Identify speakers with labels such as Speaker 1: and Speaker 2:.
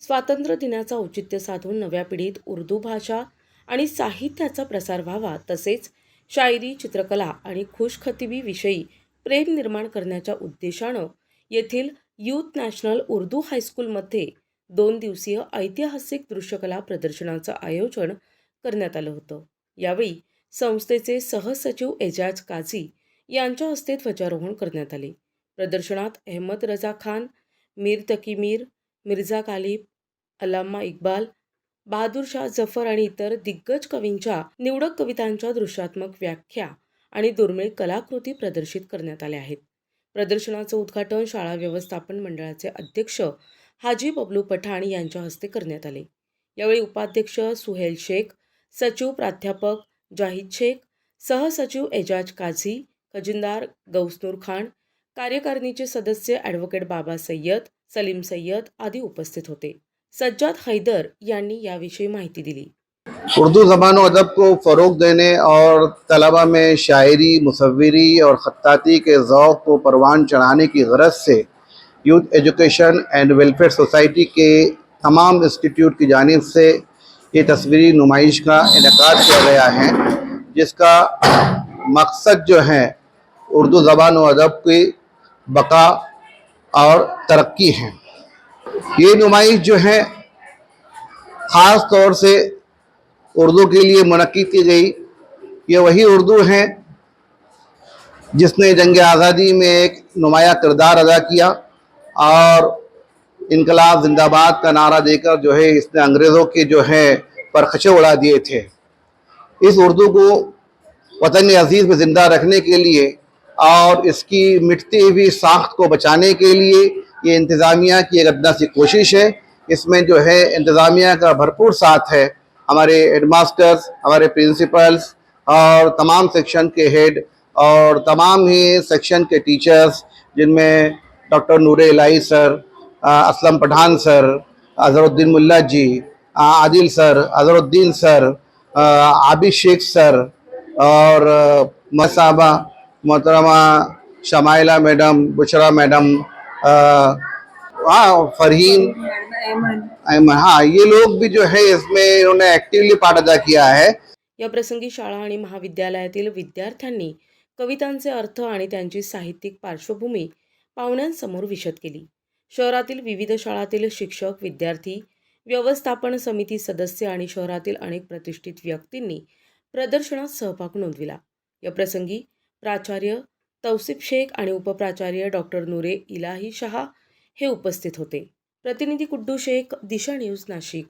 Speaker 1: स्वातंत्र्य दिनाचा औचित्य साधून नव्या पिढीत उर्दू भाषा आणि साहित्याचा प्रसार व्हावा तसेच शायरी चित्रकला आणि खुशखतिबीविषयी प्रेम निर्माण करण्याच्या उद्देशानं येथील यूथ नॅशनल उर्दू हायस्कूलमध्ये दोन दिवसीय ऐतिहासिक दृश्यकला प्रदर्शनाचं आयोजन करण्यात आलं होतं. यावेळी संस्थेचे सहसचिव एजाज काझी यांच्या हस्ते ध्वजारोहण करण्यात आले. प्रदर्शनात अहमद रजा खान मीर तकी मीर मिर्झा गालिब अलामा इक्बाल बहादूर शाह जफर आणि इतर दिग्गज कवींच्या निवडक कवितांच्या दृश्यात्मक व्याख्या आणि दुर्मिळ कलाकृती प्रदर्शित करण्यात आल्या आहेत. प्रदर्शनाचं उद्घाटन शाळा व्यवस्थापन मंडळाचे अध्यक्ष हाजी बबलू पठाण यांच्या हस्ते करण्यात आले. यावेळी उपाध्यक्ष सुहेल शेख सचिव प्राध्यापक जाहिद शेख सहसचिव एजाज काझी खजिनदार गौसनूर खान कार्यकारिणीचे सदस्य ॲडव्होकेट बाबा सय्यद सलीम सय्यद आदी उपस्थित होते सज्जाद हैदर यांनी याविषयी माहिती दिली
Speaker 2: उर्दू ज़बान अदब को फ़रोग देने और तलबा में शायरी मुसवरी और ख़त्ताती के ज़ौक़ को परवान चढ़ाने की गरज से youth education and welfare society के तमाम इंस्टीट्यूट की जानिब से ये तस्वीरी नुमाइश का इनका किया गया है जिसका मकसद जो है اور ترقی ہیں۔ یہ نمائش جو ہے خاص طور سے اردو کے لیے منعقد کی گئی۔ یہ وہی اردو ہیں جس نے جنگ آزادی میں ایک نمایاں کردار ادا کیا اور انقلاب زندہ باد کا نعرہ دے کر جو ہے، اس نے انگریزوں کے جو ہے پرخچے اڑا دیے تھے۔ اس اردو کو وطن عزیز میں زندہ رکھنے کے لیے اور اس کی مٹتی ہوئی ساخت کو بچانے کے لیے یہ انتظامیہ کی ایک ادنا سی کوشش ہے۔ اس میں جو ہے انتظامیہ کا بھرپور ساتھ ہے۔ ہمارے ہیڈ ماسٹرز، ہمارے پرنسپلز اور تمام سیکشن کے ہیڈ اور تمام ہی سیکشن کے ٹیچرز، جن میں ڈاکٹر نور الہی سر اسلم پٹھان سر اظہر الدین ملا جی عادل سر اظہر الدین سر عابد شیخ سر اور مصابہ मोहतरमा शमायला मॅडम बुशरा मॅडम हाँ फरहीन अहमद हाँ ये लोग भी जो है इसमें इन्होंने एक्टिवली पार्ट अदा किया है।
Speaker 1: या प्रसंगी शाळा आणि महाविद्यालयातील विद्यार्थ्यांनी कवितांचे अर्थ आणि त्यांची साहित्यिक पार्श्वभूमी पाहुण्यांसमोर विशद केली. शहरातील विविध शाळातील शिक्षक विद्यार्थी व्यवस्थापन समिती सदस्य आणि शहरातील अनेक प्रतिष्ठित व्यक्तींनी प्रदर्शनात सहभाग नोंदविला. या प्रसंगी प्राचार्य तौसिफ शेख आणि उपप्राचार्य डॉक्टर नुरे इलाही शहा हे उपस्थित होते. प्रतिनिधी कुड्डू शेख दिशा न्यूज नाशिक.